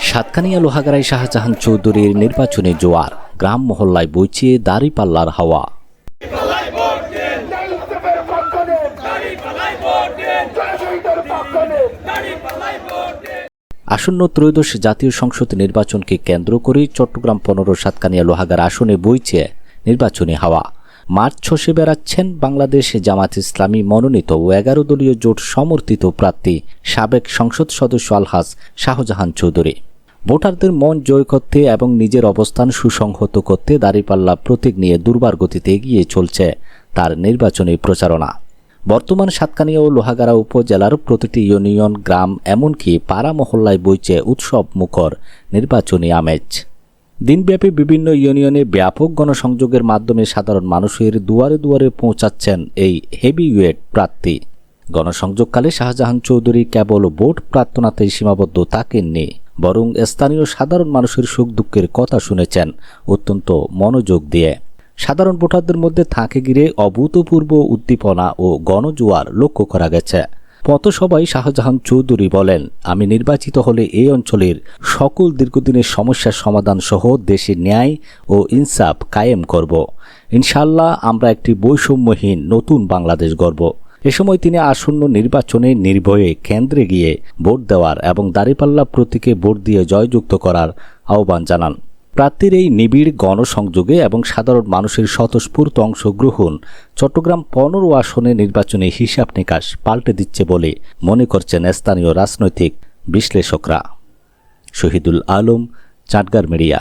সাতকানিয়া লোহাগাড়াই শাহজাহান চৌধুরীর নির্বাচনী জোয়ার গ্রাম মহল্লায় বইছে দাড়িপাল্লার হাওয়া। আসন্ন ত্রয়োদশ জাতীয় সংসদ নির্বাচনকে কেন্দ্র করে চট্টগ্রাম পনেরো সাতকানিয়া লোহাগার আসনে বইছে নির্বাচনী হাওয়া। মাঠ ছসে বেড়াচ্ছেন বাংলাদেশ জামাত ইসলামী মনোনীত ও এগারো দলীয় জোট সমর্থিত প্রার্থী সাবেক সংসদ সদস্য আলহাজ শাহজাহান চৌধুরী। ভোটারদের মন জয় করতে এবং নিজের অবস্থান সুসংহত করতে দাঁড়িপাল্লা প্রতীক নিয়ে দুর্বার গতিতে এগিয়ে চলছে তার নির্বাচনী প্রচারণা। বর্তমান সাতকানিয়া ও লোহাগাড়া উপজেলার প্রতিটি ইউনিয়ন, গ্রাম, এমনকি পাড়া মহল্লায় বইছে উৎসব মুখর নির্বাচনী আমেজ। দিনব্যাপী বিভিন্ন ইউনিয়নে ব্যাপক গণসংযোগের মাধ্যমে সাধারণ মানুষের দুয়ারে দুয়ারে পৌঁছাচ্ছেন এই হেভিওয়েট প্রার্থী। গণসংযোগকালে শাহজাহান চৌধুরী কেবল ভোট প্রার্থনাতেই সীমাবদ্ধ থাকেননি, বরং স্থানীয় সাধারণ মানুষের সুখ দুঃখের কথা শুনেছেন অত্যন্ত মনোযোগ দিয়ে। সাধারণ ভোটারদের মধ্যে থাকে গিরে অভূতপূর্ব উদ্দীপনা ও গণজোয়ার লক্ষ্য করা গেছে। পথসভায় শাহজাহান চৌধুরী বলেন, আমি নির্বাচিত হলে এই অঞ্চলের সকল দীর্ঘদিনের সমস্যার সমাধান সহ দেশে ন্যায় ও ইনসাফ কায়েম করব। ইনশাল্লাহ আমরা একটি বৈষম্যহীন নতুন বাংলাদেশ গড়ব। এ সময় তিনি আসন্ন নির্বাচনে নির্ভয়ে কেন্দ্রে গিয়ে ভোট দেওয়ার এবং দাঁড়িপাল্লা প্রতীকে ভোট দিয়ে জয়যুক্ত করার আহ্বান জানান। প্রার্থীর এই নিবিড় গণসংযোগে এবং সাধারণ মানুষের স্বতঃস্ফূর্ত অংশগ্রহণ চট্টগ্রাম পনেরো আসনে নির্বাচনে হিসাব নিকাশ পাল্টে দিচ্ছে বলে মনে করছেন স্থানীয় রাজনৈতিক বিশ্লেষকরা। শহীদুল আলম, চাটগার মিডিয়া।